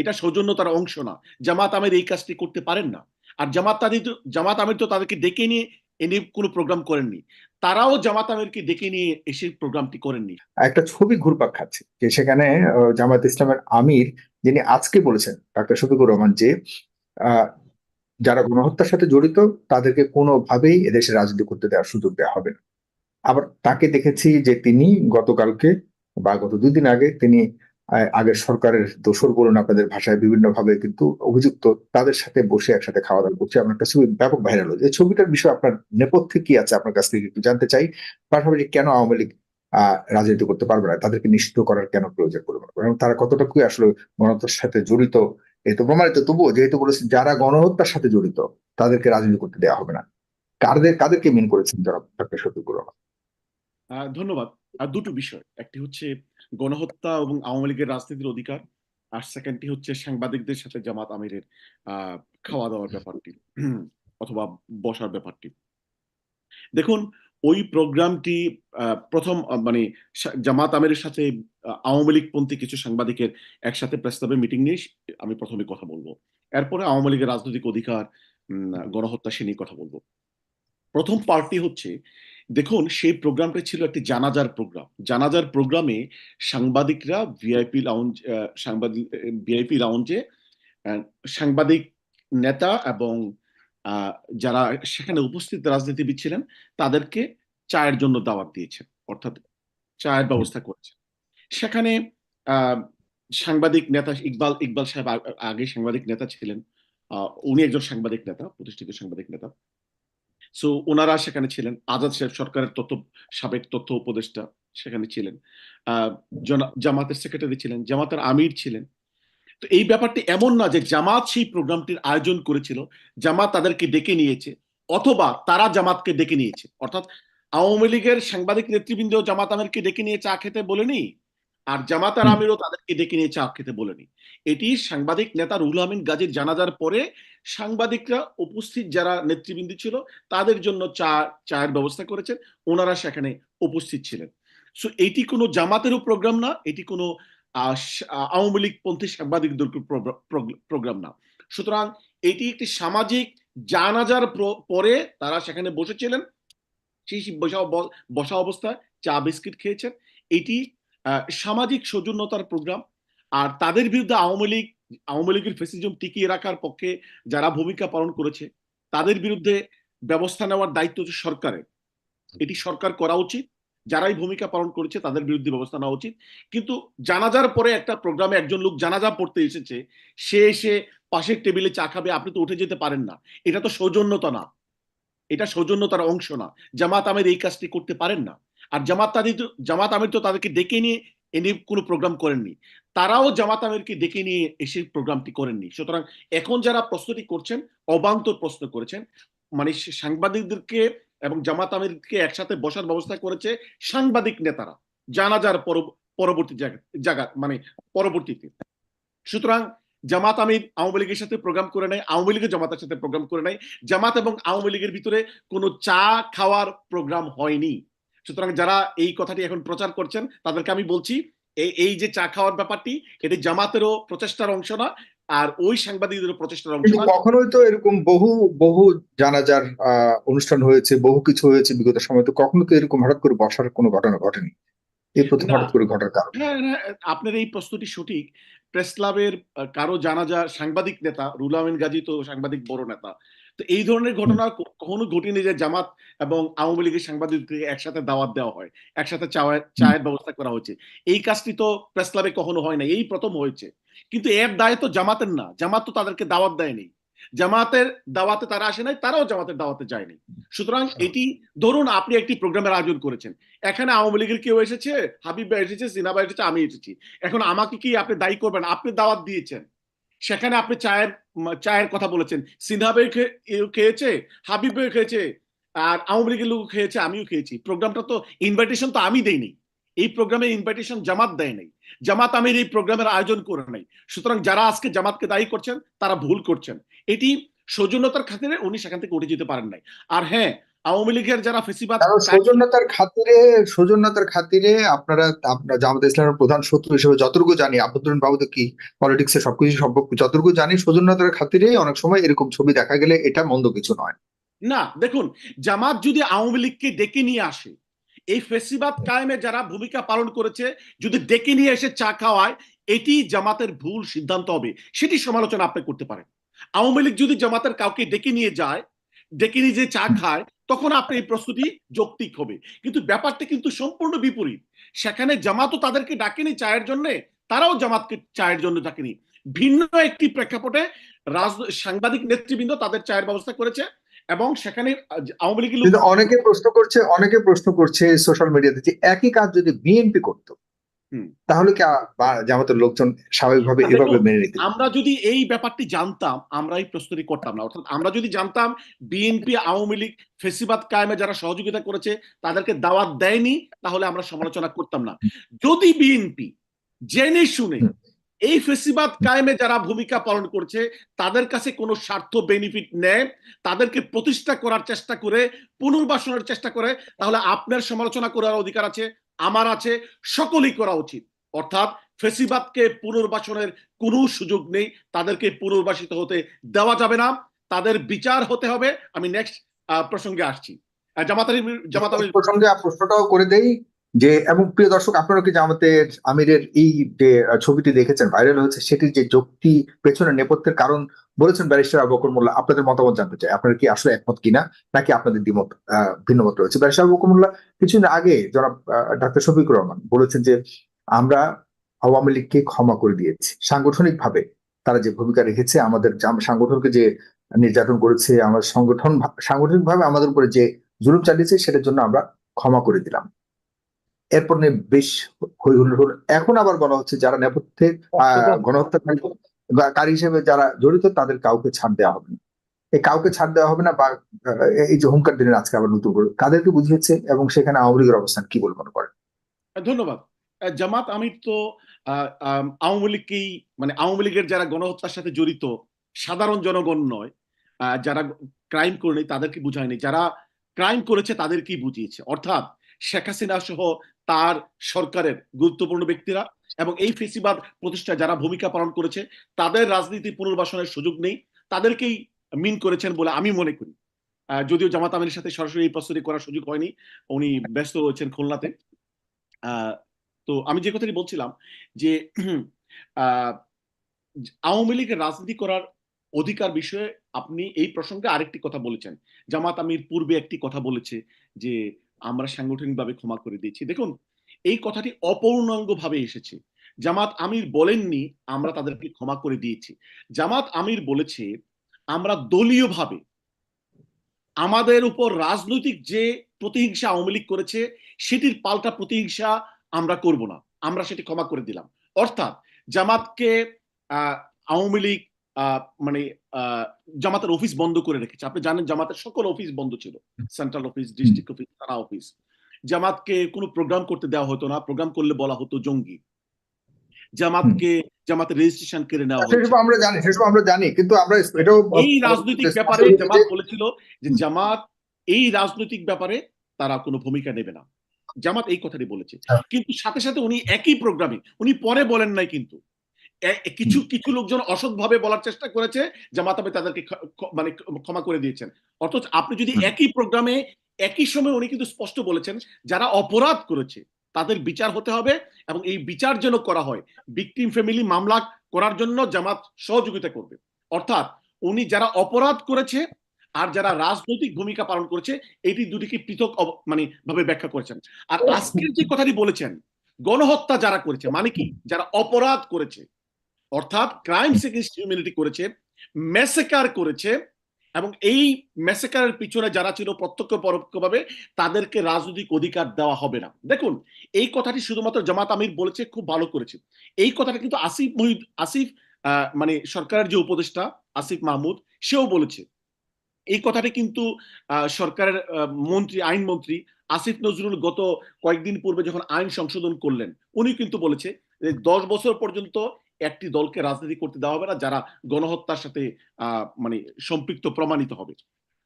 এটা সৌজন্যতার অংশ না। জামাত আমির এই কাজটি করতে পারেন না। আর জামাত তাদের জামাত আমির তো তাদেরকে ডেকে নিয়ে এনে কোনো প্রোগ্রাম করেননি। তারাও জামাত আমিরকে ডেকে নিয়ে এসে প্রোগ্রামটি করেননি। একটা ছবি ঘুরপাক খাচ্ছে যে সেখানে আহ, জামায়াত ইসলামের আমির যিনি আজকে বলেছেন ডাক্তার শফিকুর রহমান যে যারা গণহত্যার সাথে জড়িত তাদেরকে কোনোভাবেই এদেশে রাজনীতি করতে দেওয়ার সুযোগ দেওয়া হবে না। আবার তাকে দেখেছি যে তিনি গতকালকে বা গত দুই দিন আগে তিনি আগের সরকারের দোষর বলুন আপনাদের ভাষায় বিভিন্ন ভাবে কিন্তু অভিযুক্ত তাদের সাথে বসে একসাথে খাওয়া দাওয়া করছে। আমার একটা ছবি, ব্যাপক ভাইরাল হয়েছে। এই ছবিটার বিষয়ে আপনার নেপথ্যে কি আছে আপনার কাছ থেকে একটু জানতে চাই। পাশাপাশি কেন আওয়ামী লীগ রাজনীতি করতে পারবে না, তাদেরকে নিষিদ্ধ করার কেন প্রয়োজন করবে করেন এবং তারা কতটুকু আসলে গণহত্যার সাথে জড়িত এই তো প্রমাণিত। তবুও যেহেতু বলেছেন, যারা গণহত্যার সাথে জড়িত, তাদেরকে রাজনীতি করতে দেওয়া হবে না। কাদের কাদেরকে মিন করেছেন যারা ডক্টর শফিকুর রহমান? ধন্যবাদ। আর দুটো বিষয়। একটি হচ্ছে গণহত্যা এবং আওয়ামী লীগের রাজনীতির অধিকার। আর সেকেন্ডটি হচ্ছে সাংবাদিকদের সাথে জামাত আমিরের খাওয়া দাওয়ার ব্যাপারটি অথবা বসার ব্যাপারটি। দেখুন, ওই প্রোগ্রামটি প্রথম মানে জামাত আমিরের সাথে আওয়ামী লীগপন্থী কিছু সাংবাদিকের একসাথে প্রস্তাবে মিটিং নিয়ে আমি প্রথমে কথা বলব। এরপরে আওয়ামী লীগের রাজনৈতিক অধিকার গণহত্যা সে নিয়ে কথা বলব। প্রথম পার্টি হচ্ছে দেখুন সেই প্রোগ্রামটা ছিল একটি জানাজার প্রোগ্রাম। জানাজার প্রোগ্রামে সাংবাদিকরা ভিআইপি লাউঞ্জ সাংবাদিক ভিআইপি লাউঞ্জে সাংবাদিক নেতা এবং যারা সেখানে উপস্থিত রাজনীতিবিদ ছিলেন তাদেরকে চায়ের জন্য দাওয়াত দিয়েছেন অর্থাৎ চায়ের ব্যবস্থা করেছেন। সেখানে আহ, সাংবাদিক নেতা ইকবাল ইকবাল সাহেব আগে সাংবাদিক নেতা ছিলেন উনি একজন সাংবাদিক নেতা প্রতিষ্ঠিত সাংবাদিক নেতা। সো ওনারা সেখানে ছিলেন। আজাদ সাহেব সরকারের তথ্য, সাবেক তথ্য উপদেষ্টা সেখানে ছিলেন। জামাতের সেক্রেটারি ছিলেন, জামাতের আমির ছিলেন। তো এই ব্যাপারটি এমন না যে জামাত সেই প্রোগ্রামটির আয়োজন করেছিল, জামাত তাদেরকে ডেকে নিয়েছে, অথবা তারা জামাতকে ডেকে নিয়েছে। অর্থাৎ আওয়ামী লীগের সাংবাদিক নেতৃবৃন্দ জামাত আমিরকে ডেকে নিয়ে চা খেতে বলেনি? আর জামাতার। আমিরও তাদেরকে ডেকে নিয়ে চা খেতে বলেনি এটি সাংবাদিক নেতা রুহুল আমিন গাজীর জানাজার পরে সাংবাদিকরা উপস্থিত যারা নেতৃবৃন্দ ছিল তাদের জন্য চা চায়ের ব্যবস্থা করেছেন। ওনারা সেখানে উপস্থিত ছিলেন। সো এটি কোনো জামাতেরও প্রোগ্রাম না এটি কোনো আওয়ামী লীগ পন্থী সাংবাদিকদের প্রোগ্রাম না। সুতরাং এটি একটি সামাজিক জানাজার পরে তারা সেখানে বসেছিলেন। সেই বসা বসা অবস্থায় চা বিস্কিট খেয়েছেন। এটি সামাজিক সৌজন্যতার প্রোগ্রাম আর তাদের বিরুদ্ধে আওয়ামী লীগ, আওয়ামী লীগের ফেসিজম টিকিয়ে রাখার পক্ষে যারা ভূমিকা পালন করেছে, তাদের বিরুদ্ধে ব্যবস্থা নেওয়ার দায়িত্ব হচ্ছে সরকারের। এটি সরকার করা উচিত, যারাই ভূমিকা পালন করেছে তাদের বিরুদ্ধে ব্যবস্থা নেওয়া উচিত। কিন্তু জানাজার পরে একটা প্রোগ্রামে একজন লোক জানাজা পড়তে এসেছে, সে এসে পাশের টেবিলে চা খাবে, আপনি তো উঠে যেতে পারেন না। এটা তো সৌজন্যতা না। এটা সৌজন্যতার অংশ না। জামাত আমির এই কাজটি করতে পারেন না। আর জামাত তাদের জামাত আমির তো তাদেরকে ডেকে নিয়ে এনে কোনো প্রোগ্রাম করেননি। তারাও জামাত আমিরকে ডেকে নিয়ে এসে প্রোগ্রামটি করেননি। সুতরাং এখন যারা প্রস্তুতি করছেন, অবান্তর প্রশ্ন করেছেন মানে সাংবাদিকদেরকে এবং জামাত আমিরকে একসাথে বসার ব্যবস্থা করেছে সাংবাদিক নেতারা, জানাজার পর- পরবর্তী জায়গা মানে পরবর্তীতে। সুতরাং জামাত আমির আওয়ামী লীগের সাথে প্রোগ্রাম করে নেয়, আওয়ামী লীগের জামাতের সাথে প্রোগ্রাম করে নেয়। জামাত এবং আওয়ামী লীগের ভিতরে কোনো চা খাওয়ার প্রোগ্রাম হয়নি। সুতরাং যারা এই কথাটি এখন প্রচার করছেন তাদেরকে আমি বলছি এই যে চা খাওয়ার ব্যাপারটি এটি জামাতেরও প্রচেষ্টার অংশ না আর ওই সাংবাদিকদেরও প্রচেষ্টার অংশ কখনোই তো এরকম বহু বহু জানাজার অনুষ্ঠান হয়েছে বহু কিছু হয়েছে বিগত সময় তো কখনো তো এরকম হঠাৎ করে বসার কোনো ঘটনা ঘটেনি? এই প্রথম না। হঠাৎ করে ঘটার কারণ। হ্যাঁ হ্যাঁ আপনার এই প্রস্তুতি সঠিক। প্রেস ক্লাবের কারও জানাজা সাংবাদিক নেতা রুল আমিন গাজী তো সাংবাদিক বড় নেতা তো এই ধরনের ঘটনা কখনো ঘটেনি যে জামাত এবং আওয়ামী লীগের সাংবাদিককে একসাথে দাওয়াত দেওয়া হয় একসাথে চায়ের ব্যবস্থা করা হয়েছে। এই কাজটি তো প্রেস ক্লাবে কখনো হয় না এই প্রথম হয়েছে। কিন্তু এর দায় তো জামাতের না জামাত তো তাদেরকে দাওয়াত দেয়নি। জামাতের দাওয়াতে তারা আসে নাই তারাও জামাতের দাওয়াতে যায়নি সুতরাং এটি ধরুন আপনি একটি প্রোগ্রামের আয়োজন করেছেন এখানে আওয়ামী লীগের কেউ এসেছে হাবিব ভাই এসেছে সিনা ভাই এসেছে আমি এসেছি। এখন আমাকে কি আপনি দায়ী করবেন? আপনি দাওয়াত দিয়েছেন। সেখানে আপনি চায়ের চায়ের কথা বলেছেন। সিনহা ভাই খেয়েছে হাবিব খেয়েছে, আর আওয়ামী লীগের লোক খেয়েছে, আমিও খেয়েছি। প্রোগ্রামটা তো ইনভাইটেশন তো আমি দেইনি। এই প্রোগ্রামে ইনভাইটেশন জামাত দেয় নাই। জামাত আমির এই প্রোগ্রামের আয়োজন করে নাই। সুতরাং যারা আজকে জামাতকে দায়ী করছেন, তারা ভুল করছেন। এটি সৌজন্যতার খাতিরে উনি সেখান থেকে উঠে যেতে পারেন নাই। আর হ্যাঁ আওয়ামী লীগের যারা ফেসিবাদ সৌজন্যতার খাতিরে সৌজন্যতার খাতিরে আপনারা আপনার জামাত ইসলামের প্রধান শত্রু হিসেবে যতটুকু জানি আব্দুল বাবু তো কি পলিটিক্স এর সবকিছু যতটুকু জানি সৌজন্যতার খাতিরে অনেক সময় এরকম ছবি দেখা গেলে এটা মন্দ কিছু নয়। না দেখুন জামাত যদি আওয়ামী লীগকে ডেকে নিয়ে আসে এই ফেসিবাদ কায়েমে যারা ভূমিকা পালন করেছে যদি ডেকে নিয়ে এসে চা খাওয়ায় এটি জামাতের ভুল সিদ্ধান্ত হবে। সেটি সমালোচনা আপনি করতে পারেন। আওয়ামী লীগ যদি জামাতের কাউকে ডেকে নিয়ে যায় ডেকে নিয়ে যে চা খায় তখন আপনি এই প্রস্তুতি যৌক্তিক হবে কিন্তু ব্যাপারটা কিন্তু সম্পূর্ণ বিপরীত সেখানে জামাতও তাদেরকে ডাকেনি চায়ের জন্য, তারাও জামাতকে চায়ের জন্য ডাকেনি ভিন্ন একটি প্রেক্ষাপটে রাজ, সাংবাদিক নেতৃবৃন্দ তাদের চায়ের ব্যবস্থা করেছে এবং সেখানে আওয়ামী লীগের অনেকে প্রশ্ন করছে, অনেকে প্রশ্ন করছে সোশ্যাল মিডিয়াতে যে একই কাজ যদি বিএনপি করতো। তাহলে কি জামাতের লোকজন স্বাভাবিকভাবে এভাবে মেনে নিতে আমরা যদি এই ব্যাপারটি জানতাম আমরা এই প্রস্তুতি করতাম না। অর্থাৎ আমরা যদি জানতাম বিএনপি আওয়ামী লীগ ফেসিবাদ কায়েমে যারা সহযোগিতা করেছে তাদেরকে দাওয়াত দেয়নি তাহলে আমরা সমালোচনা করতাম না। যদি বিএনপি জেনে শুনে এই ফেসিবাদ কায়েমে যারা ভূমিকা পালন করছে তাদের কাছে কোনো স্বার্থ বেনিফিট নেয় তাদেরকে প্রতিষ্ঠা করার চেষ্টা করে পুনর্বাসনের চেষ্টা করে তাহলে আপনার সমালোচনা করার অধিকার আছে আমার আছে, সকলেই করা উচিত। অর্থাৎ ফেসিবাদকে পুনর্বাসনের কোনো সুযোগ নেই, তাদেরকে পুনর্বাসিত হতে দেওয়া যাবে না, তাদের বিচার হতে হবে। আমি নেক্সট প্রসঙ্গে আসছি। জামাতারি জামাতারি প্রসঙ্গে প্রশ্নটাও করে দেই। যে, এবং প্রিয় দর্শক আপনারা কি জামাতের আমিরের এই যে ছবিটি দেখেছেন, ভাইরাল হয়েছে, সেটির যে যুক্তি, পেছনে নেপথ্যের কারণ বলেছেন ব্যারিস্টার আবকর মোল্লা, আপনাদের মতামত জানতে চাই। আপনারা কি আসলে একমত কিনা, নাকি আপনাদের দ্বিমত ভিন্ন মত রয়েছে? ব্যারিস্টার আবকর মোল্লা, কিছুদিন আগে জনাব ডাক্তার শফিকুর রহমান বলেছেন যে, আমরা আওয়ামী লীগকে ক্ষমা করে দিয়েছি। সাংগঠনিক ভাবে তারা যে ভূমিকা রেখেছে, আমাদের সাংগঠনকে যে নির্যাতন করেছে, আমার সংগঠন সাংগঠনিক ভাবে আমাদের উপরে যে জুলুম চালিয়েছে, সেটার জন্য আমরা ক্ষমা করে দিলাম। এরপর নিয়ে বেশ হই হুল্লোড় এখন আবার বলা হচ্ছে যারা নেপথ্যে গণহত্যাকারী কারী হিসেবে যারা জড়িত তাদের কাউকে ছাড় দেওয়া হবে না। এই কাউকে ছাড় দেওয়া হবে না বা এই যে হুঙ্কার দিনের আজকে আবার নতুন করে কাদেরকে বুঝিয়েছে এবং সেখানে আওয়ামী লীগের অবস্থান কি বলে মনে করেন? ধন্যবাদ। জামাত আমির তো আওয়ামী লীগকেই মানে আওয়ামী লীগের যারা গণহত্যার সাথে জড়িত সাধারণ জনগণ নয় আহ, যারা ক্রাইম করেনি তাদেরকে বুঝায়নি। যারা ক্রাইম করেছে তাদেরকেই বুঝিয়েছে। অর্থাৎ শেখ হাসিনা সহ তার সরকারের গুরুত্বপূর্ণ ব্যক্তিরা এবং এই ফেসিবাদ প্রতিষ্ঠায় যারা ভূমিকা পালন করেছে, তাদের রাজনীতি পুনর্বাসনের সুযোগ নেই। তাদেরকেই মিন করেছেন বলে আমি মনে করি। যদিও জামাত আমিরের সাথে সরাসরি এই প্রস্তুতি করার সুযোগ হয়নি, উনি ব্যস্ত রয়েছেন খুলনাতে। তো আমি যে কথাটি বলছিলাম যে আওয়ামী লীগের রাজনীতি করার অধিকার বিষয়ে আপনি এই প্রসঙ্গে আরেকটি কথা বলেছেন। জামাত আমির পূর্বে একটি কথা বলেছে যে আমরা সাংগঠনিকভাবে ক্ষমা করে দিয়েছি। দেখুন এই কথাটি অপূর্ণাঙ্গ ভাবে এসেছে। জামাত আমির বলেননি আমরা তাদেরকে ক্ষমা করে দিয়েছি। জামাত আমির বলেছে আমরা দলীয়ভাবে আমাদের উপর রাজনৈতিক যে প্রতিহিংসা আওয়ামী লীগ করেছে সেটির পাল্টা প্রতিহিংসা আমরা করব না। আমরা সেটি ক্ষমা করে দিলাম। অর্থাৎ জামাতকে আহ, আওয়ামী লীগ মানে জামাতের অফিস বন্ধ করে রেখেছে। আপনি জানেন জামাতের সকল অফিস বন্ধ ছিল। সেন্ট্রাল অফিস ডিস্ট্রিক্ট অফিস থানা অফিস জামাতকে কোনো প্রোগ্রাম করতে দেওয়া হতো না। প্রোগ্রাম করলে বলা হতো জঙ্গি। জামাতকে জামাতের রেজিস্ট্রেশন কেড়ে নেওয়া সেসব আমরা জানি সেসব আমরা জানি কিন্তু আমরা এটাও এই রাজনৈতিক ব্যাপারে জামাত বলেছিল যে জামাত এই রাজনৈতিক ব্যাপারে তারা কোনো ভূমিকা নেবে না। জামাত এই কথাটি বলেছে। হ্যাঁ। কিন্তু সাথে সাথে উনি একই প্রোগ্রামে উনি পরে বলেন নাই কিন্তু। কিছু কিছু লোকজন অসৎভাবে বলার চেষ্টা করেছে জামাত আমির তাদেরকে মানে ক্ষমা করে দিয়েছেন। অথচ আপনি যদি একই প্রোগ্রামে একই সময় উনি কিন্তু স্পষ্ট বলেছেন যারা অপরাধ করেছে তাদের বিচার হতে হবে এবং এই বিচার যেন করা হয় ভিকটিম ফ্যামিলি মামলা করার জন্য জামাত সহযোগিতা করবে। অর্থাৎ উনি যারা অপরাধ করেছে আর যারা রাজনৈতিক ভূমিকা পালন করেছে এটি দুটিকে পৃথক মানে ভাবে ব্যাখ্যা করেছেন। আর আজকের যে কথাটি বলেছেন গণহত্যা যারা করেছে মানে কি? যারা অপরাধ করেছে অর্থাৎ ক্রাইমস এগেনস্ট হিউম্যানিটি করেছে মেসেকার করেছে, এবং এই মেসেকারের পিছনে যারা ছিল প্রত্যক্ষ পরোক্ষভাবে তাদেরকে রাজনৈতিক অধিকার দেওয়া হবে না। দেখুন, এই কথাটি শুধুমাত্র জামাত আমির বলেছে, খুব ভালো করেছে। এই কথাটা কিন্তু আসিফ মহিদ, আসিফ মানে সরকারের যে উপদেষ্টা, আসিফ মাহমুদ, সেও বলেছে। এই কথাটি কিন্তু সরকারের মন্ত্রী আইনমন্ত্রী আসিফ নজরুল গত কয়েকদিন পূর্বে যখন আইন সংশোধন করলেন উনি কিন্তু বলেছে যে দশ বছর পর্যন্ত একটি দলকে রাজনীতি করতে দেওয়া হবে না যারা গণহত্যার সাথে আহ, মানে সম্পৃক্ত প্রমাণিত হবে।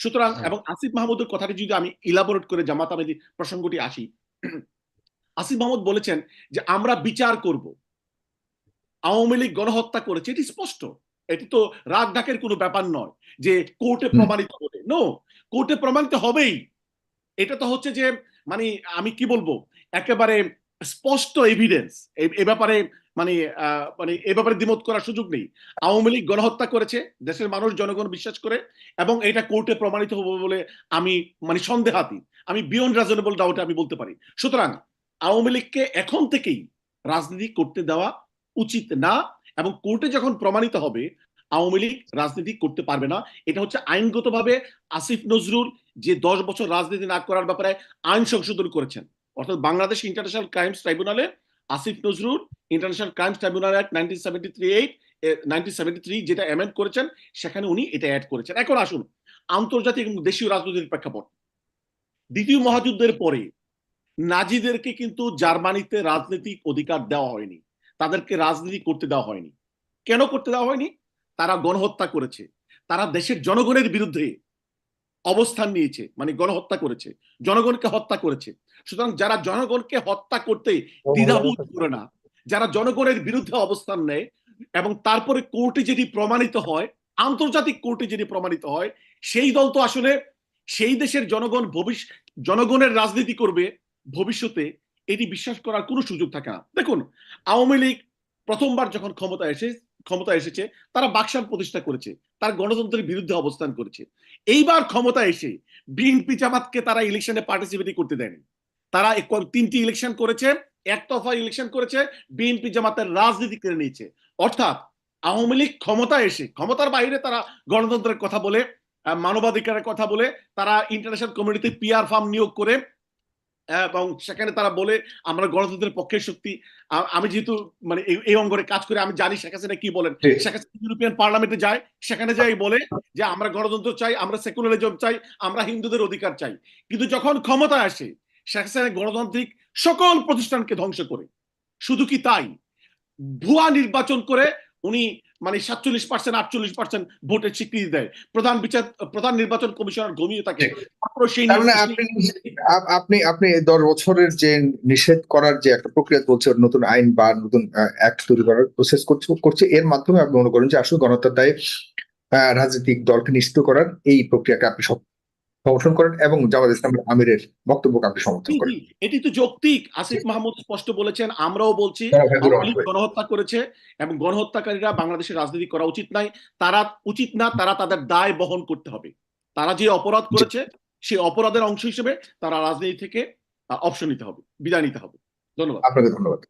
সুতরাং এবং আসিফ মাহমুদের কথাটি যদি আমি ইলাবোরেট করে জামাত প্রসঙ্গটি আসি আসিফ মাহমুদ বলেছেন যে আমরা বিচার করব। আওয়ামী লীগ গণহত্যা করেছে এটি স্পষ্ট। এটি তো রাগ ডাকের কোনো ব্যাপার নয় যে কোর্টে প্রমাণিত হবে। নো কোর্টে প্রমাণিত হবেই। এটা তো হচ্ছে যে মানে আমি কি বলব? একেবারে স্পষ্ট এভিডেন্স এ ব্যাপারে মানে মানে এ ব্যাপারে দ্বিমত করার সুযোগ নেই। আওয়ামী লীগ গণহত্যা করেছে, দেশের মানুষ, জনগণ বিশ্বাস করে এবং এটা কোর্টে প্রমাণিত হবে বলে আমি মানে সন্দেহাতি আমি বিয়ন্ড রিজনেবল ডাউটে আমি বলতে পারি। সুতরাং আওয়ামী লীগকে এখন থেকেই রাজনীতি করতে দেওয়া উচিত না এবং কোর্টে যখন প্রমাণিত হবে, আওয়ামী লীগ রাজনীতি করতে পারবে না। এটা হচ্ছে আইনগতভাবে আসিফ নজরুল যে দশ বছর রাজনীতি না করার ব্যাপারে আইন সংশোধন করেছেন। অর্থাৎ বাংলাদেশ ইন্টারন্যাশনাল ক্রাইমস ট্রাইব্যুনালে Asif Nazrul international crimes tribunal act nineteen যেটা অ্যামেন্ড করেছেন, সেখানে উনি এটা অ্যাড করেছেন। এখন আসুন, আন্তর্জাতিক এবং দেশীয় রাজনীতির প্রেক্ষাপট। দ্বিতীয় মহাযুদ্ধের পরে নাজিদেরকে কিন্তু জার্মানিতে রাজনৈতিক অধিকার দেওয়া হয়নি। তাদেরকে রাজনীতি করতে দেওয়া হয়নি। কেন করতে দেওয়া হয়নি? তারা গণহত্যা করেছে। তারা দেশের জনগণের বিরুদ্ধে অবস্থান নিয়েছে মানে গণহত্যা করেছে জনগণকে হত্যা করেছে। সুতরাং যারা জনগণকে হত্যা করতে দ্বিধাবোধ করে না যারা জনগণের বিরুদ্ধে অবস্থান নেয় এবং তারপরে কোর্টে যেটি প্রমাণিত হয় আন্তর্জাতিক কোর্টে যেটি প্রমাণিত হয় সেই দল তো আসলে সেই দেশের জনগণ ভবিষ্যৎ জনগণের রাজনীতি করবে ভবিষ্যতে এটি বিশ্বাস করার কোনো সুযোগ থাকে না। দেখুন আওয়ামী লীগ প্রথমবার যখন ক্ষমতা এসে ক্ষমতা এসেছে, তারা বাকশাল প্রতিষ্ঠা করেছে, তারা গণতন্ত্রের বিরুদ্ধে অবস্থান করেছে। এইবার ক্ষমতা এসে বিএনপি জামাতকে তারা ইলেকশনে পার্টিসিপেট করতে দেয়নি। তারা তিনটি ইলেকশন করেছে একতরফা ইলেকশন করেছে বিএনপি জামাতের রাজনীতি কেড়ে নিয়েছে। অর্থাৎ আওয়ামী লীগ ক্ষমতা এসে, ক্ষমতার বাইরে তারা গণতন্ত্রের কথা বলে মানবাধিকারের কথা বলে, তারা ইন্টারন্যাশনাল কমিউনিটি পিআর ফার্ম নিয়োগ করে এবং সেখানে তারা বলে আমরা গণতন্ত্রের পক্ষের শক্তি। আমি যেহেতু মানে এই- অঙ্গনে কাজ করে আমি জানি শেখ হাসিনা কি বলেন। শেখ হাসিনা ইউরোপিয়ান পার্লামেন্টে যায় সেখানে যাই বলে যে আমরা গণতন্ত্র চাই আমরা সেকুলারিজম চাই আমরা হিন্দুদের অধিকার চাই। কিন্তু যখন ক্ষমতা আসে শেখ হাসিনা গণতান্ত্রিক সকল প্রতিষ্ঠানকে ধ্বংস করে। শুধু কি তাই? ভুয়া নির্বাচন করে উনি মানে সাতচল্লিশ পার্সেন্ট আটচল্লিশ পার্সেন্ট ভোটের স্বীকৃতি দেয়। প্রধান বিচার প্রধান নির্বাচন কমিশনার ঘুমিয়ে থাকে মানে আপনি আপনি আপনি দশ বছরের যে নিষেধ করার যে একটা প্রক্রিয়া চলছে নতুন আইন বা নতুন অ্যাক্ট তৈরি করার প্রসেস করছে করছে এর মাধ্যমে আপনি মনে করেন যে আসলে দায়ে আহ, রাজনৈতিক দলকে নিশ্চিত করার এই প্রক্রিয়াকে আপনি সমর্থন করেন এবং জামাত ইসলামের আমিরের বক্তব্যকে আপনি সমর্থন করেন। এটি তো যৌক্তিক। আসিফ মাহমুদ স্পষ্ট বলেছেন আমরাও বলছি লীগ অংশ গণহত্যা করেছে এবং গণহত্যাকারীরা বাংলাদেশের রাজনীতি করা উচিত নাই। তারা উচিত না তারা তাদের দায় বহন করতে হবে। তারা যে অপরাধ করেছে সেই অপরাধের অংশ হিসেবে তারা রাজনীতি থেকে অপশন নিতে হবে বিদায় নিতে হবে। ধন্যবাদ। আপনাকে ধন্যবাদ।